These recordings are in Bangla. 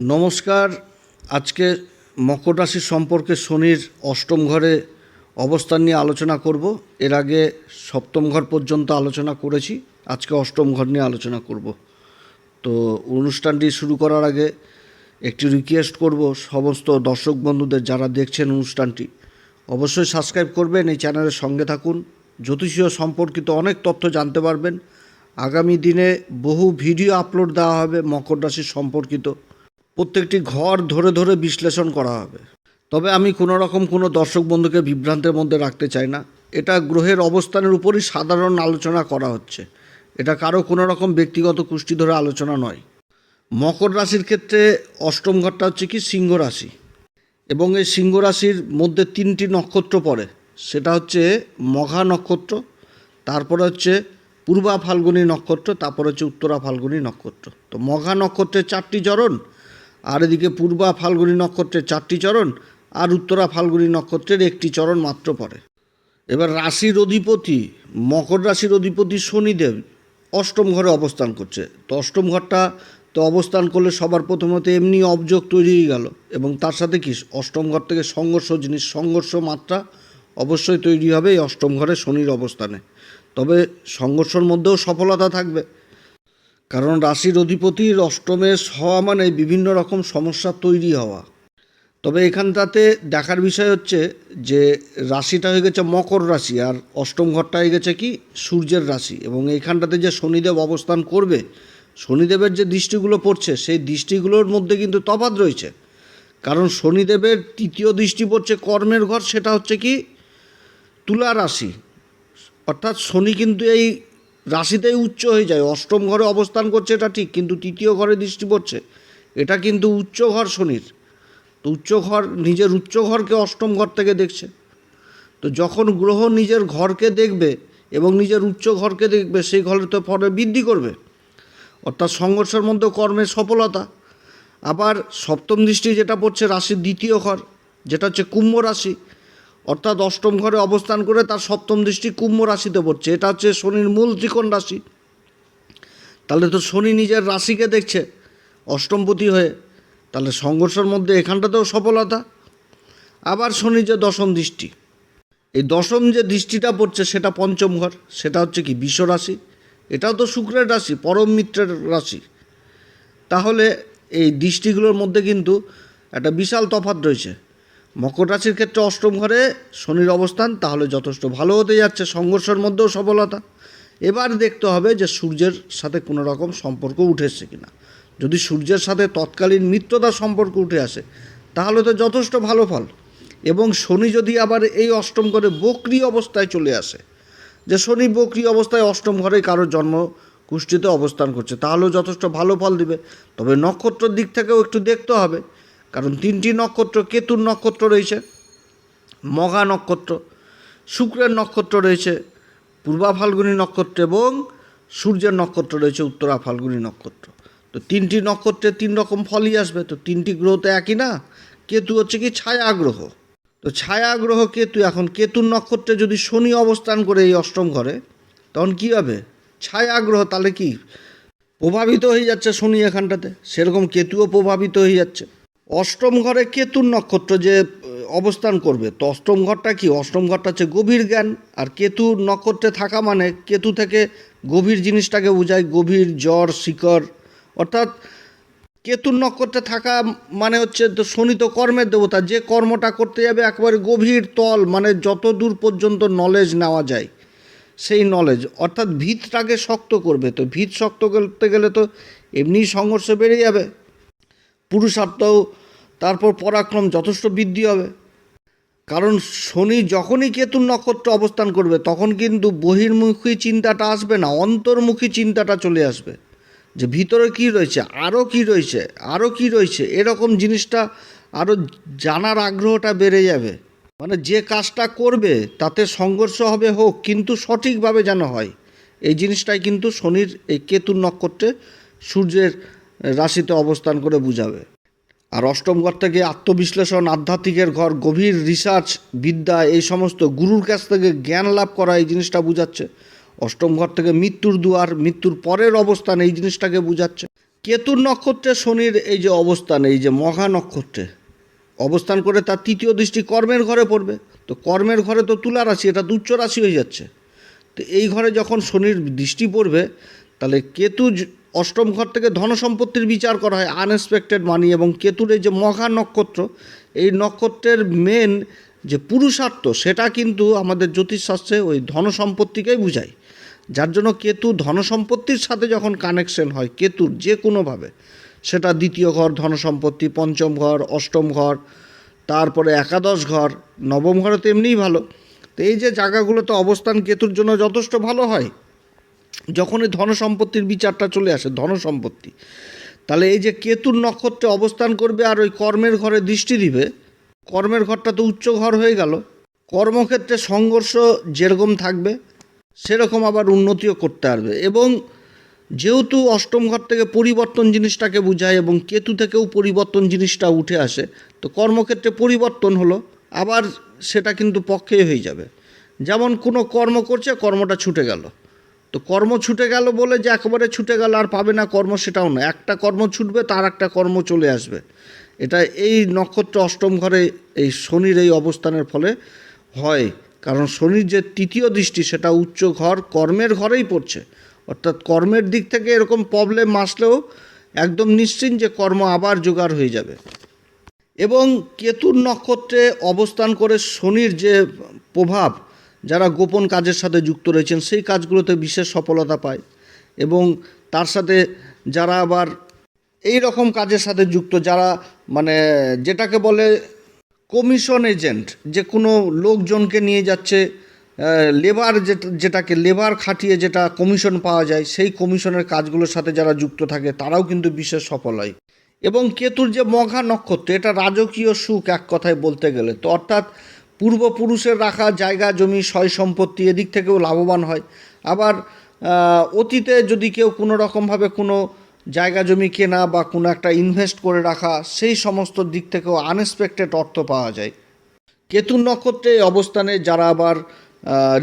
নমস্কার। আজকে মকর রাশি সম্পর্কে শনির অষ্টম ঘরে অবস্থান নিয়ে আলোচনা করব। এর আগে সপ্তম ঘর পর্যন্ত আলোচনা করেছি, আজকে অষ্টম ঘর নিয়ে আলোচনা করব। তো অনুষ্ঠানটি শুরু করার আগে একটি রিকোয়েস্ট করব সমস্ত দর্শক বন্ধুদের যারা দেখছেন অনুষ্ঠানটি। অবশ্যই সাবস্ক্রাইব করবেন, এই চ্যানেলের সঙ্গে থাকুন। জ্যোতিষীয় সম্পর্কিত অনেক তথ্য জানতে পারবেন। আগামী দিনে বহু ভিডিও আপলোড দেওয়া হবে মকর রাশি সম্পর্কিত। প্রত্যেকটি ঘর ধরে ধরে বিশ্লেষণ করা হবে। তবে আমি কোনো রকম কোনো দর্শক বন্ধুকে বিভ্রান্তের মধ্যে রাখতে চাই না। এটা গ্রহের অবস্থানের উপরই সাধারণ আলোচনা করা হচ্ছে। এটা কারও কোনো রকম ব্যক্তিগত কুষ্টি ধরে আলোচনা নয়। মকর রাশির ক্ষেত্রে অষ্টম ঘরটা হচ্ছে কি সিংহ রাশি। এবং এই সিংহ রাশির মধ্যে তিনটি নক্ষত্র পড়ে। সেটা হচ্ছে মঘা নক্ষত্র, তারপরে হচ্ছে পূর্বা ফাল্গুনী নক্ষত্র, তারপর হচ্ছে উত্তরা ফাল্গুনী নক্ষত্র। তো মঘা নক্ষত্রের চারটি চরণ আর এদিকে পূর্বা ফাল্গুনী নক্ষত্রের চারটি চরণ আর উত্তরা ফাল্গুনী নক্ষত্রের একটি চরণ মাত্র পড়ে। এবার রাশির অধিপতি, মকর রাশির অধিপতি শনিদেব অষ্টম ঘরে অবস্থান করছে। তো অষ্টম ঘরটা তো অবস্থান করলে সবার প্রথমত এমনি অবযোগ তৈরি হয়ে গেল এবং তার সাথে কি অষ্টম ঘর থেকে সংঘর্ষ জিনিস সংঘর্ষ মাত্রা অবশ্যই তৈরি হবে এই অষ্টম ঘরে শনির অবস্থানে। তবে সংঘর্ষের মধ্যেও সফলতা থাকবে। কারণ রাশির অধিপতির অষ্টমে হওয়া মানে বিভিন্ন রকম সমস্যা তৈরি হওয়া। তবে এখানটাতে দেখার বিষয় হচ্ছে যে রাশিটা হয়ে গেছে মকর রাশি আর অষ্টম ঘরটা হয়ে গেছে কি সূর্যের রাশি এবং এইখানটাতে যে শনিদেব অবস্থান করবে, শনিদেবের যে দৃষ্টিগুলো পড়ছে সেই দৃষ্টিগুলোর মধ্যে কিন্তু তফাৎ রয়েছে। কারণ শনিদেবের তৃতীয় দৃষ্টি পড়ছে কর্মের ঘর, সেটা হচ্ছে কি তুলা রাশি। অর্থাৎ শনি কিন্তু এই রাশিতেই উচ্চ হয়ে যায়। অষ্টম ঘরে অবস্থান করছে, এটা ঠিক, কিন্তু তৃতীয় ঘরে দৃষ্টি পড়ছে। এটা কিন্তু উচ্চ ঘর শনির। তো উচ্চ ঘর, নিজের উচ্চ ঘরকে অষ্টম ঘর থেকে দেখছে। তো যখন গ্রহ নিজের ঘরকে দেখবে এবং নিজের উচ্চ ঘরকে দেখবে, সেই ঘরে তো পরে বৃদ্ধি করবে। অর্থাৎ সংঘর্ষের মধ্যে কর্মের সফলতা। আবার সপ্তম দৃষ্টি যেটা পড়ছে, রাশির দ্বিতীয় ঘর, যেটা হচ্ছে কুম্ভ রাশি। অর্থাৎ অষ্টম ঘরে অবস্থান করে তার সপ্তম দৃষ্টি কুম্ভ রাশিতে পড়ছে। এটা হচ্ছে শনির মূল ত্রিকোণ রাশি। তাহলে তো শনি নিজের রাশিকে দেখছে, অষ্টমপতি হয়ে। তাহলে সংঘর্ষের মধ্যে এখানটাতেও সফলতা। আবার শনি যে দশম দৃষ্টি। এই দশম যে দৃষ্টিটা পড়ছে, সেটা পঞ্চম ঘর। সেটা হচ্ছে কি, বিশ্ব রাশি। এটাও তো শুক্রের রাশি, পরম মিত্রের রাশি। তাহলে এই দৃষ্টিগুলোর মধ্যে কিন্তু একটা বিশাল তফাৎ রয়েছে। মকর রাশির ক্ষেত্রে অষ্টম ঘরে শনির অবস্থান, তাহলে যথেষ্ট ভালো হতে যাচ্ছে। সংঘর্ষের মধ্যেও সফলতা। এবার দেখতে হবে যে সূর্যের সাথে কোনো রকম সম্পর্ক উঠে এসছে কিনা। যদি সূর্যের সাথে তৎকালীন মিত্রতার সম্পর্ক উঠে আসে, তাহলে তো যথেষ্ট ভালো ফল। এবং শনি যদি আবার এই অষ্টম ঘরে বক্রি অবস্থায় চলে আসে, যে শনি বক্রি অবস্থায় অষ্টম ঘরে কারোর জন্ম কুষ্ঠিতে অবস্থান করছে, তাহলেও যথেষ্ট ভালো ফল দিবে। তবে নক্ষত্রের দিক থেকেও একটু দেখতে হবে। কারণ তিনটি নক্ষত্র, কেতুর নক্ষত্র রয়েছে, মগা নক্ষত্র, শুক্রের নক্ষত্র রয়েছে, পূর্বা ফাল্গুনী নক্ষত্র এবং সূর্যের নক্ষত্র রয়েছে, উত্তরা ফাল্গুনী নক্ষত্র। তো তিনটি নক্ষত্রে তিন রকম ফলই আসবে, তো তিনটি গ্রহ তো একই না? কেতু হচ্ছে কি ছায়া গ্রহ। তো ছায়া গ্রহ কেতু, এখন কেতুর নক্ষত্রে যদি শনি অবস্থান করে এই অষ্টম ঘরে, তখন কী হবে? ছায়া গ্রহ, তাহলে কি? প্রভাবিত হয়ে যাচ্ছে শনি এখানটাতে, সেরকম কেতুও প্রভাবিত হয়ে যাচ্ছে। অষ্টম ঘরে কেতুর নক্ষত্র যে অবস্থান করবে, তো অষ্টম ঘরটা কি? অষ্টম ঘরটা হচ্ছে গভীর জ্ঞান, আর কেতু নক্ষত্রে থাকা মানে কেতু থেকে গভীর জিনিসটাকে বোঝায় গভীর জ্বর, শিকড়, অর্থাৎ কেতুর নক্ষত্রে থাকা মানে হচ্ছে শনি তো কর্মের দেবতা, যে কর্মটা করতে যাবে একেবারে গভীর তল মানে যত দূর পর্যন্ত নলেজ নেওয়া যায়, সেই নলেজ অর্থাৎ ভিতটাকে শক্ত করবে, তো ভিত শক্ত করতে গেলে তো এমনি সংঘর্ষ বেড়ে যাবে। পুরুষার্থও, তারপর পরাক্রম যথেষ্ট বৃদ্ধি হবে। কারণ শনি যখনই কেতুর নক্ষত্র অবস্থান করবে, তখন কিন্তু বহির্মুখী চিন্তাটা আসবে না, অন্তর্মুখী চিন্তাটা চলে আসবে। যে ভিতরে কি রয়েছে আরও কি রয়েছে আরও কি রয়েছে, এরকম জিনিসটা আরও জানার আগ্রহটা বেড়ে যাবে। মানে যে কাজটা করবে, তাতে সংঘর্ষ হবে হোক, কিন্তু সঠিকভাবে যেন হয়। এই জিনিসটাই কিন্তু শনির এই কেতুর নক্ষত্রে সূর্যের রাশিতে অবস্থান করে বুঝাবে। আর অষ্টম ঘর থেকে আত্মবিশ্লেষণ, আধ্যাত্মিকের ঘর, গভীর রিসার্চ বিদ্যা, এই সমস্ত গুরুর কাছ থেকে জ্ঞান লাভ করা এই জিনিসটা বুঝাচ্ছে। অষ্টম ঘর থেকে মৃত্যুর দুয়ার, মৃত্যুর পরের অবস্থান এই জিনিসটাকে বুঝাচ্ছে। কেতুর নক্ষত্রে শনির এই যে অবস্থান, এই যে মঘা নক্ষত্রে, অবস্থান করে তার তৃতীয় দৃষ্টি কর্মের ঘরে পড়বে। তো কর্মের ঘরে তো তুলা রাশি, এটা দুচ্চ রাশি হয়ে যাচ্ছে। তো এই ঘরে যখন শনির দৃষ্টি পড়বে, তাহলে কেতু অষ্টম ঘর থেকে ধন সম্পত্তির বিচার করা হয় আনএক্সপেক্টেড মানি এবং কেতুর এই যে মহা নক্ষত্র, এই নক্ষত্রের মেন যে পুরুষার্থ, সেটা কিন্তু আমাদের জ্যোতিষশাস্ত্রে ওই ধন সম্পত্তিকেই বুঝায়। যার জন্য কেতু ধন সম্পত্তির সাথে যখন কানেকশন হয়, কেতুর যে কোনোভাবে, সেটা দ্বিতীয় ঘর ধন সম্পত্তি পঞ্চম ঘর, অষ্টম ঘর, তারপরে একাদশ ঘর, নবম ঘরে তো এমনিই ভালো। তো এই যে জায়গাগুলোতে অবস্থান কেতুর জন্য যথেষ্ট ভালো হয় যখনই ধন সম্পত্তির বিচারটা চলে আসে ধন সম্পত্তি তাহলে এই যে কেতুর নক্ষত্রে অবস্থান করবে আর ওই কর্মের ঘরে দৃষ্টি দিবে, কর্মের ঘরটা তো উচ্চ ঘর হয়ে গেল, কর্মক্ষেত্রে সংঘর্ষ যেরকম থাকবে, সেরকম আবার উন্নতিও করতে পারবে। এবং যেহেতু অষ্টম ঘর থেকে পরিবর্তন জিনিসটাকে বোঝায় এবং কেতু থেকেও পরিবর্তন জিনিসটা উঠে আসে, তো কর্মক্ষেত্রে পরিবর্তন হলো, আবার সেটা কিন্তু পক্ষেই হয়ে যাবে। যেমন কোনো কর্ম করছে, কর্মটা ছুটে গেল। তো কর্ম ছুটে গেল বলে যে একেবারে ছুটে গেল, আর পাবে না কর্ম সেটাও না। একটা কর্ম ছুটবে, তার একটা কর্ম চলে আসবে। এটা এই নক্ষত্র অষ্টম ঘরে এই শনির এই অবস্থানের ফলে হয়। কারণ শনির যে তৃতীয় দৃষ্টি, সেটা উচ্চ ঘর কর্মের ঘরেই পড়ছে। অর্থাৎ কর্মের দিক থেকে এরকম প্রবলেম আসলেও একদম নিশ্চিন্ত যে কর্ম আবার জোগাড় হয়ে যাবে। এবং কেতুর নক্ষত্রে অবস্থান করে শনির যে প্রভাব যারা গোপন কাজের সাথে যুক্ত রয়েছেন, সেই কাজগুলোতে বিশেষ সফলতা পায়। এবং তার সাথে যারা আবার এই রকম কাজের সাথে যুক্ত, যারা মানে যেটাকে বলে কমিশন এজেন্ট যে কোনো লোকজনকে নিয়ে যাচ্ছে লেবার যেটাকে লেবার খাটিয়ে যেটা কমিশন পাওয়া যায়, সেই কমিশনের কাজগুলোর সাথে যারা যুক্ত থাকে, তারাও কিন্তু বিশেষ সফল হয়। এবং কেতুর যে মঘা নক্ষত্র, এটা রাজকীয় সুখ এক কথায় বলতে গেলে। তো অর্থাৎ পূর্বপুরুষের রাখা জায়গা, জমি, সয় সম্পত্তি এদিক থেকেও লাভবান হয়। আবার অতীতে যদি কেউ কোনো রকমভাবে কোনো জায়গা, জমি কেনা বা কোনো একটা ইনভেস্ট করে রাখা, সেই সমস্ত দিক থেকেও আনএক্সপেক্টেড অর্থ পাওয়া যায়। কেতুর নক্ষত্রে অবস্থানে যারা আবার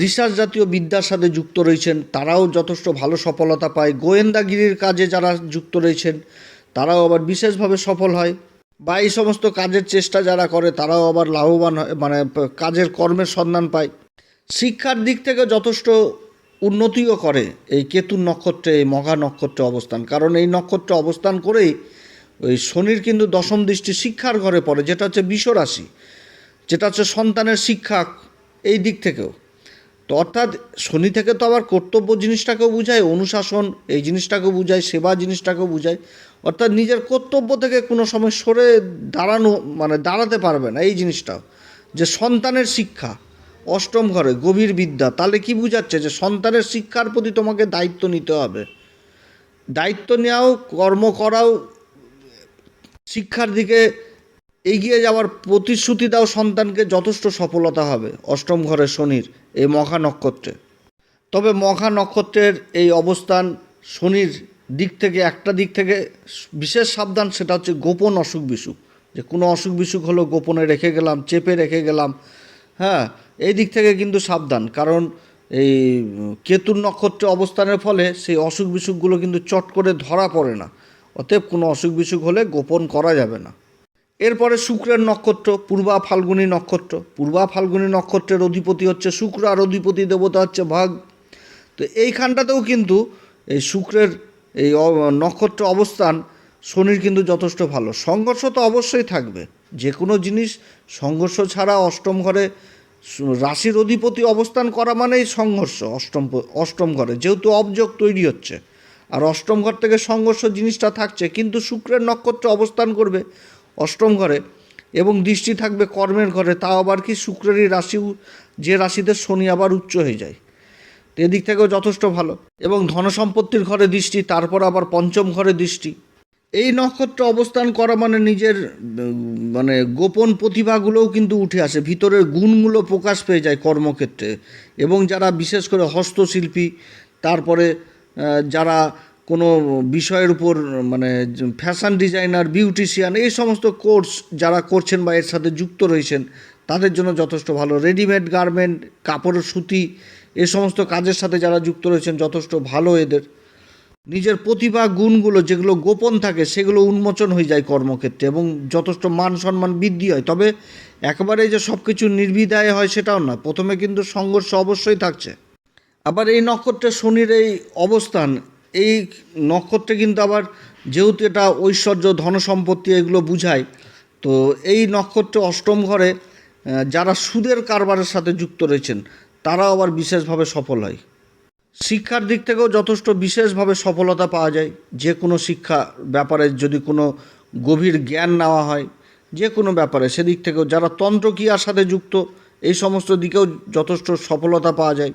রিসার্চ জাতীয় বিদ্যার সাথে যুক্ত রয়েছেন, তারাও যথেষ্ট ভালো সফলতা পায়। গোয়েন্দাগিরির কাজে যারা যুক্ত রয়েছেন, তারাও আবার বিশেষভাবে সফল হয়। বা এই সমস্ত কাজের চেষ্টা যারা করে, তারাও আবার লাভবান হয় মানে কাজের কর্মের সন্ধান পায়। শিক্ষার দিক থেকে যথেষ্ট উন্নতিও করে এই কেতুর নক্ষত্রে, এই মঘা নক্ষত্রে অবস্থান। কারণ এই নক্ষত্রে অবস্থান করেই ওই শনির কিন্তু দশম দৃষ্টি শিক্ষার ঘরে পড়ে, যেটা হচ্ছে বিশ্বরাশি, যেটা হচ্ছে সন্তানের শিক্ষা এই দিক থেকেও। তো অর্থাৎ শনি থেকে তো আবার কর্তব্য জিনিসটাকেও বোঝায়, অনুশাসন এই জিনিসটাকেও বোঝায়, সেবা জিনিসটাকেও বোঝায়। অর্থাৎ নিজের কর্তব্য থেকে কোনো সময় সরে দাঁড়ানো মানে দাঁড়াতে পারবে না, এই জিনিসটাও যে সন্তানের শিক্ষা, অষ্টম ঘরে গভীর বিদ্যা, তাহলে কি বুঝাচ্ছে যে সন্তানের শিক্ষার প্রতি তোমাকে দায়িত্ব নিতে হবে। দায়িত্ব নেওয়াও, কর্ম করাও, শিক্ষার দিকে এগিয়ে যাওয়ার প্রতিশ্রুতি দাও সন্তানকে যথেষ্ট সফলতা হবে, অষ্টম ঘরে শনির, এই মখা নক্ষত্রে। তবে মখা নক্ষত্রের এই অবস্থান শনির দিক থেকে একটা দিক থেকে বিশেষ সাবধান সেটা হচ্ছে গোপন অসুখ বিসুখ। যে কোনো অসুখ বিসুখ হলো গোপনে রেখে গেলাম, চেপে রেখে গেলাম হ্যাঁ এই দিক থেকে কিন্তু সাবধান। কারণ এই কেতুর নক্ষত্রে অবস্থানের ফলে সেই অসুখ বিসুখগুলো কিন্তু চট করে ধরা পড়ে না। অতএব কোনো অসুখ বিসুখ হলে গোপন করা যাবে না। এরপরে শুক্রের নক্ষত্র, পূর্বা ফাল্গুনী নক্ষত্র। পূর্বা ফাল্গুনী নক্ষত্রের অধিপতি হচ্ছে শুক্র আর অধিপতি দেবতা হচ্ছে ভাগ। তো এইখানটাতেও কিন্তু এই শুক্রের এই নক্ষত্র অবস্থান শনির কিন্তু যথেষ্ট ভালো। সংঘর্ষ তো অবশ্যই থাকবে। যে কোনো জিনিস, সংঘর্ষ ছাড়া অষ্টম ঘরে রাশির অধিপতি অবস্থান করা মানেই সংঘর্ষ, অষ্টম অষ্টম ঘরে। যেহেতু অবযোগ তৈরি হচ্ছে, আর অষ্টম ঘর থেকে সংঘর্ষ জিনিসটা থাকছে, কিন্তু শুক্রের নক্ষত্র অবস্থান করবে অষ্টম ঘরে এবং দৃষ্টি থাকবে কর্মের ঘরে। তাও আবার কি শুক্রেরই রাশি যে রাশিতে শনি আবার উচ্চ হয়ে যায়। এদিক থেকেও যথেষ্ট ভালো। এবং ধনসম্পত্তির ঘরে দৃষ্টি, তারপর আবার পঞ্চম ঘরে দৃষ্টি। এই নক্ষত্র অবস্থান করা মানে নিজের মানে গোপন প্রতিভাগুলোও কিন্তু উঠে আসে। ভিতরের গুণগুলো প্রকাশ পেয়ে যায় কর্মক্ষেত্রে। এবং যারা বিশেষ করে হস্তশিল্পী, তারপরে যারা কোনো বিষয়ের উপর মানে ফ্যাশন ডিজাইনার বিউটিশিয়ান এই সমস্ত কোর্স যারা করছেন বা এর সাথে যুক্ত রয়েছেন, তাদের জন্য যথেষ্ট ভালো। রেডিমেড গার্মেন্ট কাপড়ের সুতি এই সমস্ত কাজের সাথে যারা যুক্ত রয়েছেন যথেষ্ট ভালো এদের। নিজের প্রতিভা, গুণগুলো যেগুলো গোপন থাকে সেগুলো উন্মোচন হয়ে যায় কর্মক্ষেত্রে এবং যথেষ্ট মান সম্মান বৃদ্ধি হয়। তবে একেবারে যে সব কিছু নির্বিধায় হয় সেটাও না। প্রথমে কিন্তু সংঘর্ষ অবশ্যই থাকছে। আবার এই নক্ষত্রে শনির এই অবস্থান, এই নক্ষত্রে কিন্তু আবার যেহেতু এটা ঐশ্বর্য ধনসম্পত্তি এগুলো বুঝায়, তো এই নক্ষত্রে অষ্টম ঘরে যারা সুদের কারবারের সাথে যুক্ত রয়েছেন তারাও আবার বিশেষভাবে সফল হয়। শিক্ষার দিক থেকেও যথেষ্ট বিশেষভাবে সফলতা পাওয়া যায়। যে কোনো শিক্ষা ব্যাপারে যদি কোনো গভীর জ্ঞান নেওয়া হয়, যে কোনো ব্যাপারে সেদিক থেকেও যারা তন্ত্র তন্ত্রক্রিয়ার সাথে যুক্ত, এই সমস্ত দিকেও যথেষ্ট সফলতা পাওয়া যায়।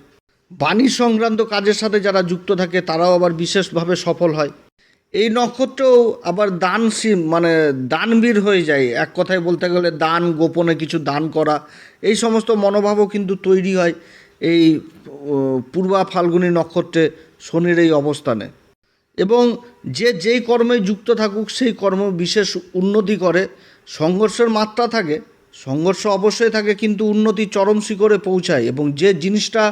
বাণী সংক্রান্ত কাজের সাথে যারা যুক্ত থাকে, তারাও আবার বিশেষভাবে সফল হয়। এই নক্ষত্রও আবার দানশীল মানে দানবীর হয়ে যায়। এক কথায় বলতে গেলে দান গোপনে কিছু দান করা, এই সমস্ত মনোভাবও কিন্তু তৈরি হয় এই পূর্বা ফাল্গুনী নক্ষত্রে শনির এই অবস্থানে। এবং যে যেই কর্মে যুক্ত থাকুক, সেই কর্ম বিশেষ উন্নতি করে। সংঘর্ষের মাত্রা থাকে, সংঘর্ষ অবশ্যই থাকে, কিন্তু উন্নতি চরম শিখরে পৌঁছায় এবং যে জিনিসটা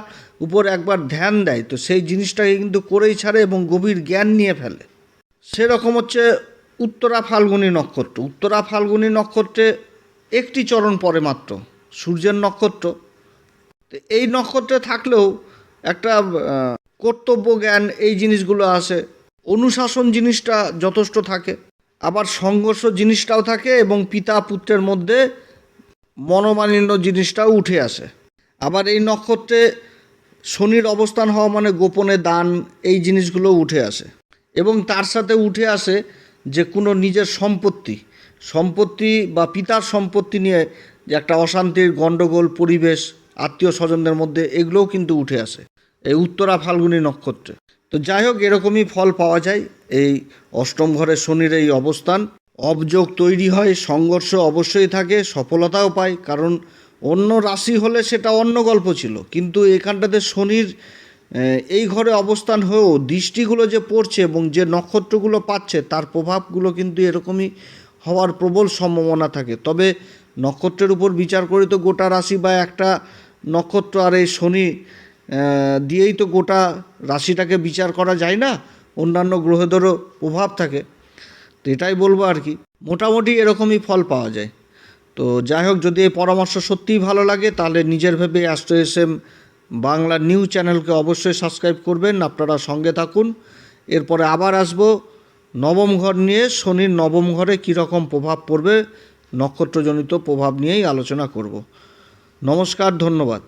উপর একবার ধ্যান দেয়, তো সেই জিনিসটাকে কিন্তু করেই ছাড়ে এবং গভীর জ্ঞান নিয়ে ফেলে। সেরকম হচ্ছে উত্তরা ফাল্গুনী নক্ষত্র। উত্তরা ফাল্গুনী নক্ষত্রে একটি চরণ পরে মাত্র, সূর্যের নক্ষত্র। এই নক্ষত্রে থাকলেও একটা কর্তব্য জ্ঞান এই জিনিসগুলো আসে। অনুশাসন জিনিসটা যথেষ্ট থাকে, আবার সংঘর্ষ জিনিসটাও থাকে এবং পিতা পুত্রের মধ্যে মনোমালিন্য জিনিসটাও উঠে আসে। আবার এই নক্ষত্রে শনির অবস্থান হওয়া মানে গোপনে দান, এই জিনিসগুলো উঠে আসে। এবং তার সাথে উঠে আসে যে কোনো নিজের সম্পত্তি সম্পত্তি বা পিতার সম্পত্তি নিয়ে যে একটা অশান্তির গণ্ডগোল পরিবেশ, আত্মীয় স্বজনদের মধ্যে এগুলোও কিন্তু উঠে আসে, এই উত্তরা ফাল্গুনী নক্ষত্রে। তো যাই হোক, এরকমই ফল পাওয়া যায়, এই অষ্টম ঘরে শনির এই অবস্থান। অবযোগ তৈরি হয়, সংঘর্ষ অবশ্যই থাকে, সফলতাও পায়, কারণ অন্য রাশি হলে সেটা অন্য গল্প ছিল। কিন্তু এখানটাতে শনির এই ঘরে অবস্থান হয়েও দৃষ্টিগুলো যে পড়ছে এবং যে নক্ষত্রগুলো পাচ্ছে, তার প্রভাবগুলো কিন্তু এরকমই হওয়ার প্রবল সম্ভাবনা থাকে। তবে নক্ষত্রের উপর বিচার করে তো গোটা রাশি বা একটা নক্ষত্র আর এই শনি দিয়েই তো গোটা রাশিটাকে বিচার করা যায় না, অন্যান্য গ্রহেদেরও প্রভাব থাকে। তো এটাই বলব আর কি, মোটামুটি এরকমই ফল পাওয়া যায়। তো যাই হোক, যদি এই পরামর্শ সত্যিই ভালো লাগে, তাহলে নিজের ভেবে astro S M Bangla new চ্যানেলকে অবশ্যই সাবস্ক্রাইব করবেন, আপনারা সঙ্গে থাকুন। এরপরে আবার আসব, নবম ঘর নিয়ে শনির নবম ঘরে কীরকম প্রভাব পড়বে, নক্ষত্রজনিত প্রভাব নিয়েই আলোচনা করব। নমস্কার, ধন্যবাদ।